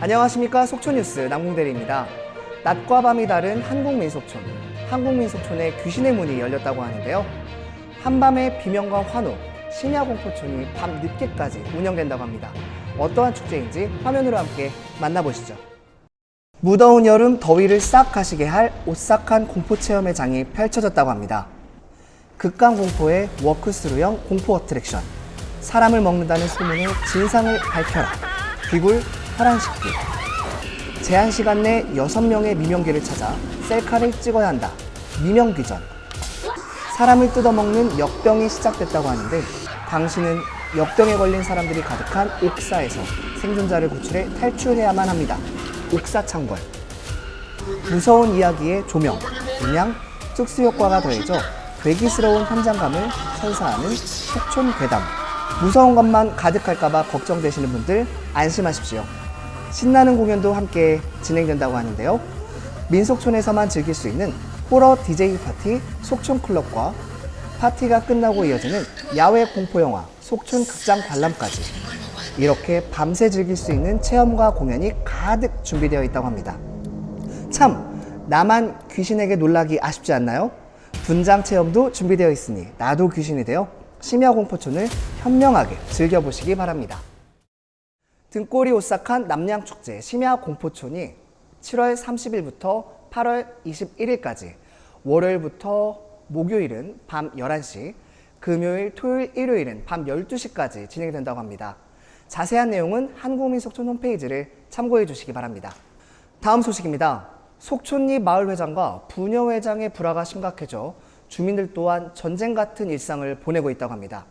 안녕하십니까 속초뉴스 남궁대리입니다. 낮과 밤이 다른 한국민속촌, 한국민속촌에 귀신의 문이 열렸다고 하는데요. 한밤의 비명과 환호, 심야공포촌이 밤 늦게까지 운영된다고 합니다. 어떠한 축제인지 화면으로 함께 만나보시죠. 무더운 여름 더위를 싹 가시게 할 오싹한 공포 체험의 장이 펼쳐졌다고 합니다. 극강 공포의 워크스루형 공포 어트랙션. 사람을 먹는다는 소문의 진상을 밝혀라. 비굴 혈안식기. 제한 시간 내 6명의 미명기를 찾아 셀카를 찍어야 한다. 미명기전. 사람을 뜯어먹는 역병이 시작됐다고 하는데 당신은 역병에 걸린 사람들이 가득한 옥사에서 생존자를 구출해 탈출해야만 합니다. 옥사 창궐. 무서운 이야기의 조명, 음향, 특수 효과가 더해져 괴기스러운 현장감을 선사하는 속촌 괴담. 무서운 것만 가득할까봐 걱정되시는 분들 안심하십시오. 신나는 공연도 함께 진행된다고 하는데요. 민속촌에서만 즐길 수 있는 호러 DJ 파티 속촌 클럽과 파티가 끝나고 이어지는 야외 공포 영화 속촌 극장 관람까지 이렇게 밤새 즐길 수 있는 체험과 공연이 가득 준비되어 있다고 합니다. 참 나만 귀신에게 놀라기 아쉽지 않나요? 분장 체험도 준비되어 있으니 나도 귀신이 되어 심야 공포촌을 현명하게 즐겨보시기 바랍니다. 등골이 오싹한 남양축제 심야 공포촌이 7월 30일부터 8월 21일까지 월요일부터 목요일은 밤 11시, 금요일, 토요일, 일요일은 밤 12시까지 진행된다고 합니다. 자세한 내용은 한국민 속촌 홈페이지를 참고해 주시기 바랍니다. 다음 소식입니다. 속촌리 마을회장과 부녀회장의 불화가 심각해져 주민들 또한 전쟁 같은 일상을 보내고 있다고 합니다.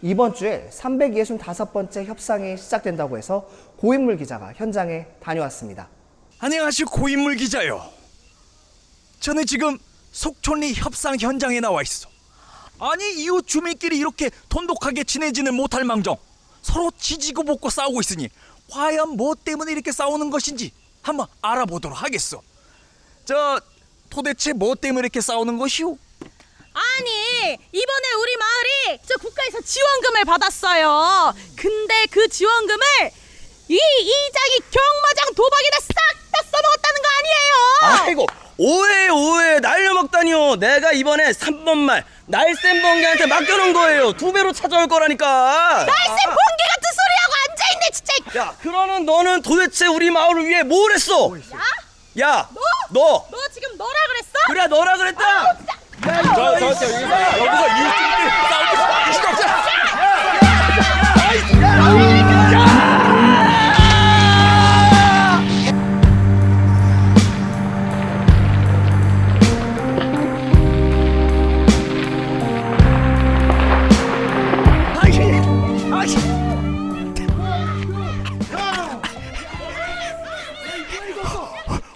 이번 주에 365번째 협상이 시작된다고 해서 고인물 기자가 현장에 다녀왔습니다. 안녕하세요 고인물 기자요. 저는 지금 속촌리 협상 현장에 나와 있어. 아니 이웃 주민끼리 이렇게 돈독하게 지내지는 못할 망정 서로 지지고 볶고 싸우고 있으니 과연 뭐 때문에 이렇게 싸우는 것인지 한번 알아보도록 하겠어. 저 도대체 뭐 때문에 이렇게 싸우는 것이오? 아니 이번에 우리 마을이 저 국가에서 지원금을 받았어요. 근데 그 지원금을 이 이장이 경마장 도박에다 싹 다 써먹었다는 거 아니에요? 아이고 오해 오해 날려먹다니요 내가 이번에 3번 말 날쌘 번개한테 맡겨놓은 거예요 두 배로 찾아올 거라니까 날쌘 번개 같은 소리하고 앉아있네 진짜. 야 그러는 너는 도대체 우리 마을을 위해 뭘 했어 야? 야 너? 너너 지금 너라 그랬어? 그래 너라 그랬다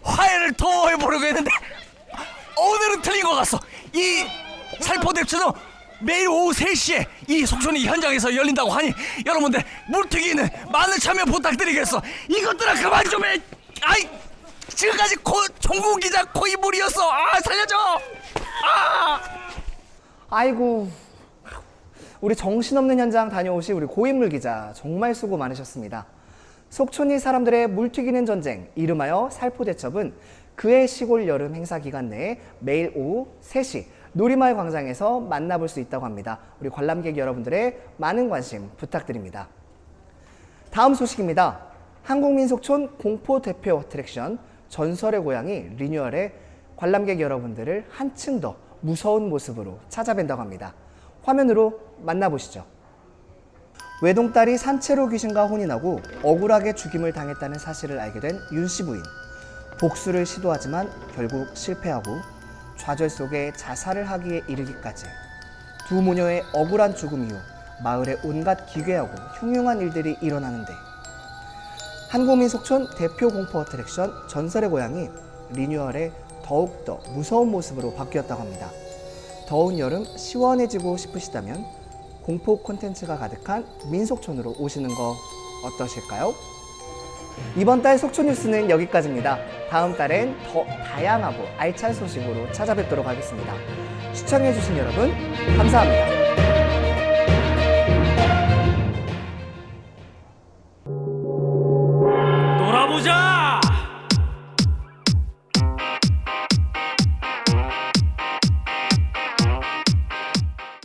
화해를 더 해보려고 했는데 오늘은 틀린 것 같소. 이 살포 대추는 매일 오후 3시에 이 속촌이 현장에서 열린다고 하니 여러분들 물튀기는 많은 참여 부탁드리겠어. 이것들아 그만 좀 해. 아이 지금까지 코, 종국 기자 코이물이었어. 아 살려줘. 아. 아이고 우리 정신없는 현장 다녀오신 우리 고인물 기자 정말 수고 많으셨습니다. 속촌이 사람들의 물튀기는 전쟁 이름하여 살포대첩은 그해 시골 여름 행사 기간 내에 매일 오후 3시 놀이마을 광장에서 만나볼 수 있다고 합니다. 우리 관람객 여러분들의 많은 관심 부탁드립니다. 다음 소식입니다. 한국민속촌 공포 대표 어트랙션 전설의 고양이 리뉴얼에 관람객 여러분들을 한층 더 무서운 모습으로 찾아뵌다고 합니다. 화면으로 만나보시죠. 외동딸이 산채로 귀신과 혼인하고 억울하게 죽임을 당했다는 사실을 알게 된 윤 씨 부인. 복수를 시도하지만 결국 실패하고 좌절 속에 자살을 하기에 이르기까지 두 모녀의 억울한 죽음 이후 마을에 온갖 기괴하고 흉흉한 일들이 일어나는데 한국민 속촌 대표 공포 어트랙션 전설의 고양이 리뉴얼에 더욱더 무서운 모습으로 바뀌었다고 합니다. 더운 여름 시원해지고 싶으시다면 공포 콘텐츠가 가득한 민속촌으로 오시는 거 어떠실까요? 이번 달 속초 뉴스는 여기까지입니다. 다음 달엔 더 다양하고 알찬 소식으로 찾아뵙도록 하겠습니다. 시청해주신 여러분, 감사합니다.